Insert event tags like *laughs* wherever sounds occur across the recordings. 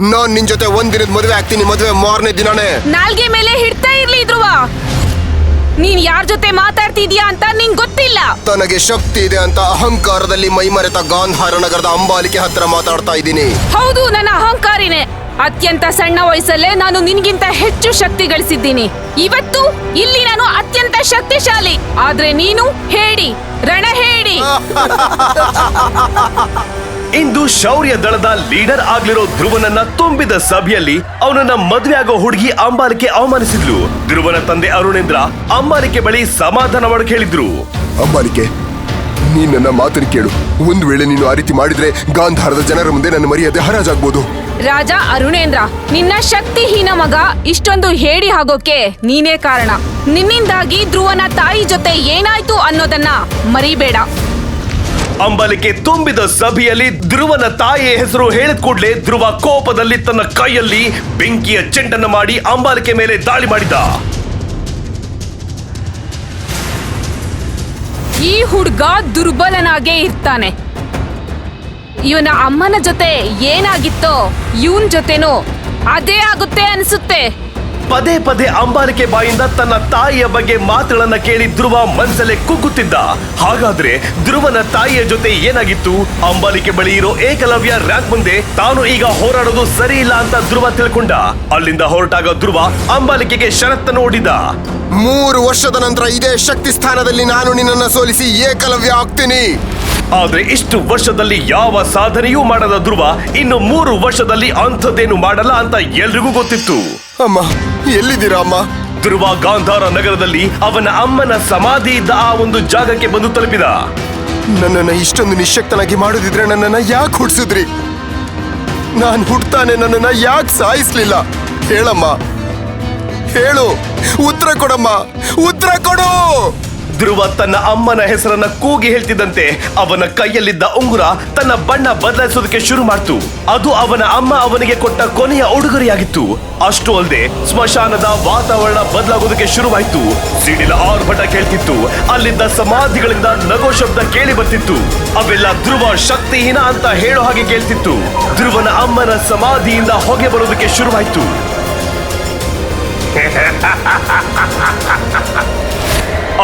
ನಾನ್ ನಿನ್ ಜೊತೆ ಒಂದಿನದ ಮದುವೆ ಆಗ್ತೀನಿ ಮದುವೆ ಮಾರನೇ ದಿನಾನೇ. ನಾಲ್ಗೆ ಮೇಲೆ ಹಿಡ್ತಾ ಇರ್ಲಿ ಇದ್ರುವ ನೀನ್ ಯಾರ ಜೊತೆ ಮಾತಾಡ್ತಿದ್ಯಾ ಅಂತ ನಿಂಗ್ ಗೊತ್ತಿಲ್ಲ. ತನಗೆ ಶಕ್ತಿ ಇದೆ ಅಂತ ಅಹಂಕಾರದಲ್ಲಿ ಮೈಮರೆತ ಗಾಂಧಾರ ನಗರದ ಅಂಬಾಲಿಕೆ ಹತ್ರ ಮಾತಾಡ್ತಾ ಇದ್ದೀನಿ. ಹೌದು ನನ್ನ ಅಹಂಕಾರಿನೇ. ಅತ್ಯಂತ ಸಣ್ಣ ವಯಸ್ಸಲ್ಲೇ ನಾನು ನಿನ್ಗಿಂತ ಹೆಚ್ಚು ಶಕ್ತಿ ಗಳಿಸಿದ್ದೀನಿ. ಇವತ್ತು ಇಲ್ಲಿ ನಾನು ಅತ್ಯಂತ ಶಕ್ತಿಶಾಲಿ. ಆದ್ರೆ ನೀನು ಹೇಳಿ ರಣ ಹೇಳಿ. *laughs* ಇಂದು ಶೌರ್ಯ ದಳದ ಲೀಡರ್ ಆಗ್ಲಿರೋ ಧ್ರುವನನ್ನ ತುಂಬಿದ ಸಭೆಯಲ್ಲಿ ಅವನನ್ನ ಮದುವೆ ಆಗೋ ಹುಡುಗಿ ಅಂಬಾಲಿಕೆ ಅವಮಾನಿಸಿದ್ಲು. ಧ್ರುವನ ತಂದೆ ಅರುಣೇಂದ್ರ ಅಂಬಾಲಿಕೆ ಬಳಿ ಸಮಾಧಾನ ಮಾಡಕ್ ಕೇಳಿದ್ರು ಅಂಬಾಲಿಕೆ ನೀನ್ ನನ್ನ ಮಾತನ್ನು ಕೇಳು. ಒಂದು ವೇಳೆ ನೀನು ಆ ರೀತಿ ಮಾಡಿದ್ರೆ ಗಾಂಧಾರದ ಜನರ ಮುಂದೆ ನನ್ನ ಮರ್ಯಾದೆ ಹರಾಜಾಗ್ಬೋದು. ರಾಜ ಅರುಣೇಂದ್ರ ನಿನ್ನ ಶಕ್ತಿಹೀನ ಮಗ ಇಷ್ಟೊಂದು ಹೇಡಿ ಆಗೋಕೆ ನೀನೇ ಕಾರಣ. ನಿನ್ನಿಂದಾಗಿ ಧ್ರುವನ ತಾಯಿ ಜೊತೆ ಏನಾಯ್ತು ಅನ್ನೋದನ್ನ ಮರಿಬೇಡ. ಅಂಬಾಲಿಕೆ ತುಂಬಿದ ಸಭೆಯಲ್ಲಿ ಧ್ರುವನ ತಾಯಿಯ ಹೆಸರು ಹೇಳಿದ ಕೂಡಲೇ ಧ್ರುವ ಕೋಪದಲ್ಲಿ ತನ್ನ ಕೈಯಲ್ಲಿ ಬೆಂಕಿಯ ಚೆಂಡನ್ನು ಮಾಡಿ ಅಂಬಾಲಿಕೆ ಮೇಲೆ ದಾಳಿ ಮಾಡಿದ. ಈ ಹುಡ್ಗ ದುರ್ಬಲನಾಗೇ ಇರ್ತಾನೆ. ಇವನ ಅಮ್ಮನ ಜೊತೆ ಏನಾಗಿತ್ತೋ, ಇವನ್ ಜೊತೆನೂ, ಅದೇ ಆಗುತ್ತೆ ಅನ್ಸುತ್ತೆ. ಪದೇ ಪದೇ ಅಂಬಾಲಿಕೆ ಬಾಯಿಂದ ತನ್ನ ತಾಯಿಯ ಬಗ್ಗೆ ಮಾತುಗಳನ್ನ ಕೇಳಿ ಧ್ರುವ ಮನಸ್ಸಲ್ಲೇ ಕುಗ್ಗುತ್ತಿದ್ದ. ಹಾಗಾದ್ರೆ ಧ್ರುವನ ತಾಯಿಯ ಜೊತೆ ಏನಾಗಿತ್ತು? ಅಂಬಾಲಿಕೆ ಬಳಿ ಇರೋ ಏಕಲವ್ಯ ರ್ಯಾಂಕ್ ಮುಂದೆ ತಾನು ಈಗ ಹೋರಾಡೋದು ಸರಿ ಇಲ್ಲ ಅಂತ ಧ್ರುವ ತಿಳ್ಕೊಂಡ. ಅಲ್ಲಿಂದ ಹೊರಟಾಗ ಧ್ರುವ ಅಂಬಾಲಿಕೆಗೆ ಷರತ್ತನ್ನು ಓಡಿದ ಮೂರು ವರ್ಷದ ನಂತರ ಇದೇ ಶಕ್ತಿ ಸ್ಥಾನದಲ್ಲಿ ನಾನು ನಿನ್ನನ್ನ ಸೋಲಿಸಿ ಏಕಲವ್ಯ ಆಗ್ತೀನಿ. ಆದ್ರೆ ಇಷ್ಟು ವರ್ಷದಲ್ಲಿ ಯಾವ ಸಾಧನೆಯೂ ಮಾಡದ ಧ್ರುವ ಇನ್ನು ಮೂರು ವರ್ಷದಲ್ಲಿ ಅಂಥದ್ದೇನು ಮಾಡಲ್ಲ ಅಂತ ಎಲ್ರಿಗೂ ಗೊತ್ತಿತ್ತು. ಅಮ್ಮ ಎಲ್ಲಿದ್ದೀರಾ ಅಮ್ಮ? ಧ್ರುವ ಗಾಂಧಾರ ನಗರದಲ್ಲಿ ಅವನ ಅಮ್ಮನ ಸಮಾಧಿ ಇದ್ದ ಆ ಒಂದು ಜಾಗಕ್ಕೆ ಬಂದು ತಲುಪಿದ. ನನ್ನನ್ನು ಇಷ್ಟೊಂದು ನಿಶಕ್ತನಾಗಿ ಮಾಡುದಿದ್ರೆ ನನ್ನನ್ನ ಯಾಕೆ ಹುಡ್ಸಿದ್ರಿ ನಾನು ಹುಟ್ತಾನೆ ನನ್ನನ್ನ ಯಾಕೆ ಸಾಯಿಸ್ಲಿಲ್ಲ? ಹೇಳಮ್ಮ. ಹೇಳು. ಉತ್ತರ ಕೊಡಮ್ಮ. ಉತ್ತರ ಕೊಡು! ಧ್ರುವ ತನ್ನ ಅಮ್ಮನ ಹೆಸರನ್ನ ಕೂಗಿ ಹೇಳ್ತಿದ್ದಂತೆ ಅವನ ಕೈಯಲ್ಲಿದ್ದ ಉಂಗುರ ತನ್ನ ಬಣ್ಣ ಬದಲಾಯಿಸೋದಕ್ಕೆ ಶುರು ಮಾಡ್ತು. ಅದು ಅವನ ಅಮ್ಮ ಅವನಿಗೆ ಕೊಟ್ಟ ಕೊನೆಯ ಉಡುಗೊರೆಯಾಗಿತ್ತು. ಅಷ್ಟು ಅಲ್ಲದೆ ಸ್ಮಶಾನದ ವಾತಾವರಣ ಬದಲಾಗೋದಕ್ಕೆ ಶುರುವಾಯ್ತು. ಸಿಡಿಲ ಆರ್ಭಟ ಕೇಳ್ತಿತ್ತು. ಅಲ್ಲಿದ್ದ ಸಮಾಧಿಗಳಿಂದ ನಗೋ ಶಬ್ದ ಕೇಳಿ ಬರ್ತಿತ್ತು. ಅವೆಲ್ಲ ಧ್ರುವ ಶಕ್ತಿಹೀನ ಅಂತ ಹೇಳೋ ಹಾಗೆ ಕೇಳ್ತಿತ್ತು. ಧ್ರುವನ ಅಮ್ಮನ ಸಮಾಧಿಯಿಂದ ಹೊಗೆ ಬರೋದಕ್ಕೆ ಶುರುವಾಯ್ತು. *laughs*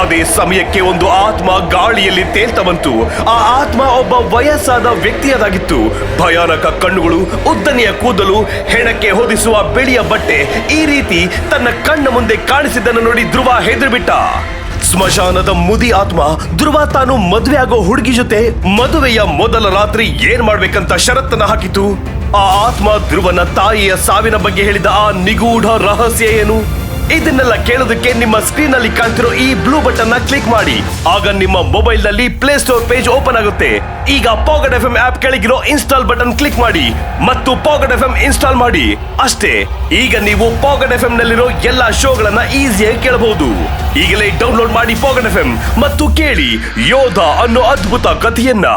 ಅದೇ ಸಮಯಕ್ಕೆ ಒಂದು ಆತ್ಮ ಗಾಳಿಯಲ್ಲಿ ತೇಲ್ತಾ ಬಂತು ಆ ಆತ್ಮ ಒಬ್ಬ ವಯಸ್ಸಾದ ವ್ಯಕ್ತಿಯದಾಗಿತ್ತು. ಭಯಾನಕ ಕಣ್ಣುಗಳು, ಉದ್ದನೆಯ ಕೂದಲು, ಹೆಣಕ್ಕೆ ಹೊದಿಸುವ ಬಿಳಿಯ ಬಟ್ಟೆ, ಈ ರೀತಿ ತನ್ನ ಕಣ್ಣ ಮುಂದೆ ಕಾಣಿಸಿದ್ದನ್ನು ನೋಡಿ ಧ್ರುವ ಹೆದರ್ಬಿಟ್ಟ. ಸ್ಮಶಾನದ ಮುದಿ ಆತ್ಮ ಧ್ರುವ ತಾನು ಮದುವೆ ಆಗೋ ಹುಡುಗಿ ಜೊತೆ ಮದುವೆಯ ಮೊದಲ ರಾತ್ರಿ ಏನ್ ಮಾಡ್ಬೇಕಂತ ಷರತ್ತನ್ನ ಹಾಕಿತು ಆ ಆತ್ಮ ಧ್ರುವನ ತಾಯಿಯ ಸಾವಿನ ಬಗ್ಗೆ ಹೇಳಿದ ಆ ನಿಗೂಢ ರಹಸ್ಯ ಏನು? ಇದನ್ನೆಲ್ಲ ಕೇಳೋದಕ್ಕೆ ನಿಮ್ಮ ಸ್ಕ್ರೀನ್ ಅಲ್ಲಿ ಕಾಣ್ತಿರೋ ಈ ಬ್ಲೂ ಬಟನ್ನ ಕ್ಲಿಕ್ ಮಾಡಿ. ಆಗ ನಿಮ್ಮ ಮೊಬೈಲ್ನಲ್ಲಿ ಪ್ಲೇ ಸ್ಟೋರ್ ಪೇಜ್ ಓಪನ್ ಆಗುತ್ತೆ. ಈಗ ಪಾಕೆಟ್ ಎಫ್ ಎಂ ಆಪ್ ಕೆಳಗಿರೋ ಇನ್ಸ್ಟಾಲ್ ಬಟನ್ ಕ್ಲಿಕ್ ಮಾಡಿ ಮತ್ತು ಪಾಕೆಟ್ ಎಫ್ ಎಂ ಇನ್ಸ್ಟಾಲ್ ಮಾಡಿ. ಅಷ್ಟೇ, ಈಗ ನೀವು ಪಾಕೆಟ್ ಎಫ್ ಎಂ ನಲ್ಲಿರೋ ಎಲ್ಲಾ ಶೋಗಳನ್ನ ಈಸಿಯಾಗಿ ಕೇಳಬಹುದು. ಈಗಲೇ ಡೌನ್ಲೋಡ್ ಮಾಡಿ ಪಾಕೆಟ್ ಎಫ್ ಎಂ ಮತ್ತು ಕೇಳಿ ಯೋಧ ಅನ್ನೋ ಅದ್ಭುತ ಕಥೆಯನ್ನ.